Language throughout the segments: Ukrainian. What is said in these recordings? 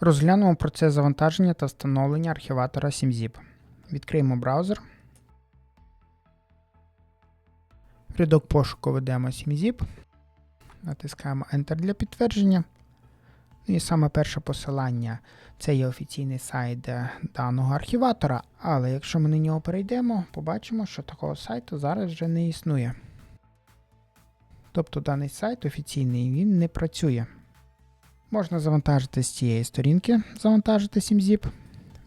Розглянемо процес завантаження та встановлення архіватора 7zip. Відкриємо браузер. В рядок пошуку ведемо 7zip. Натискаємо Enter для підтвердження. Ну і саме перше посилання це є офіційний сайт е, даного архіватора, але якщо ми на нього перейдемо, побачимо, що такого сайту зараз вже не існує. Тобто даний сайт офіційний він не працює. Можна завантажити з цієї сторінки, завантажити 7zip.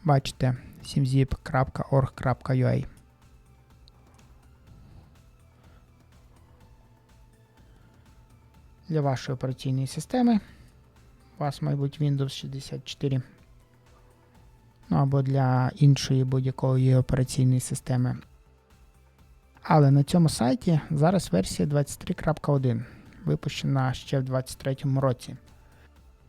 Бачите, 7zip.org.ua. Для вашої операційної системи. У вас, мабуть, Windows 64. Ну або для іншої будь-якої операційної системи. Але на цьому сайті зараз версія 23.1, випущена ще в 2023 році.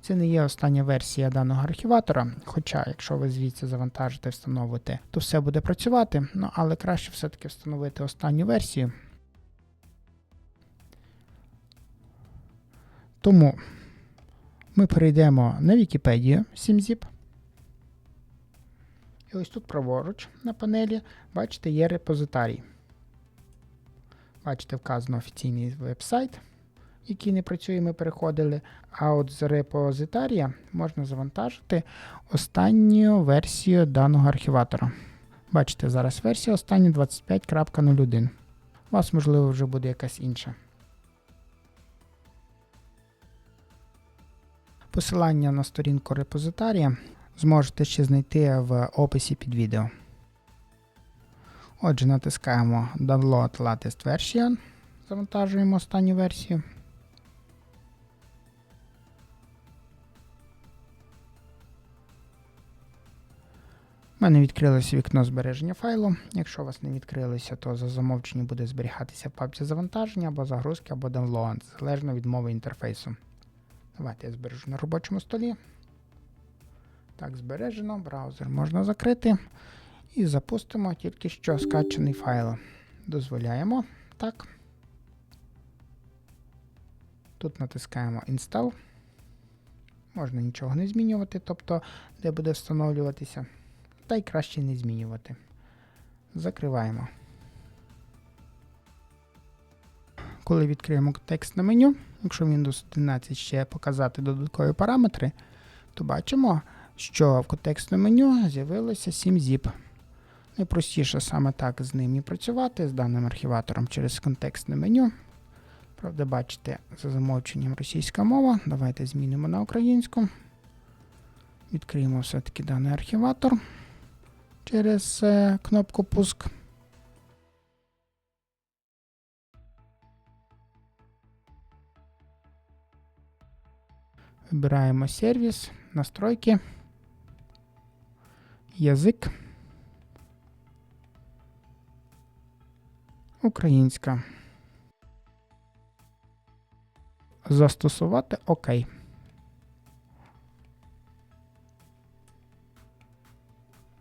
Це не є остання версія даного архіватора, хоча, якщо ви звідси завантажите, встановите, то все буде працювати, ну але краще все-таки встановити останню версію. Тому ми перейдемо на Вікіпедію 7zip. І ось тут праворуч на панелі, бачите, є репозитарій. Бачите, вказано офіційний веб-сайт, який не працює, ми переходили. А от з репозитарія можна завантажити останню версію даного архіватора. Бачите, зараз версія остання 25.01. У вас, можливо, вже буде якась інша. Посилання на сторінку репозитарія зможете ще знайти в описі під відео. Отже, натискаємо Download Latest Version. Завантажуємо останню версію. У мене відкрилося вікно збереження файлу. Якщо у вас не відкрилося, то за замовчення буде зберігатися в папці завантаження або загрузки, або download, залежно від мови інтерфейсу. Давайте я збережу на робочому столі. Так, збережено, браузер можна закрити. І запустимо тільки що скачаний файл. Дозволяємо. Так. Тут натискаємо Install. Можна нічого не змінювати, тобто, де буде встановлюватися. Та й краще не змінювати. Закриваємо. Коли відкриємо текстне меню, якщо Windows 11 ще показати додаткові параметри, то бачимо, що в контекстному меню з'явилося 7zip. Найпростіше саме так з ним і працювати, з даним архіватором через контекстне меню. Правда, бачите, за замовченням російська мова. Давайте змінимо на українську. Відкриємо все-таки даний архіватор через е, кнопку Пуск. Вибираємо сервіс, настройки, язик. Українська. Застосувати ОК.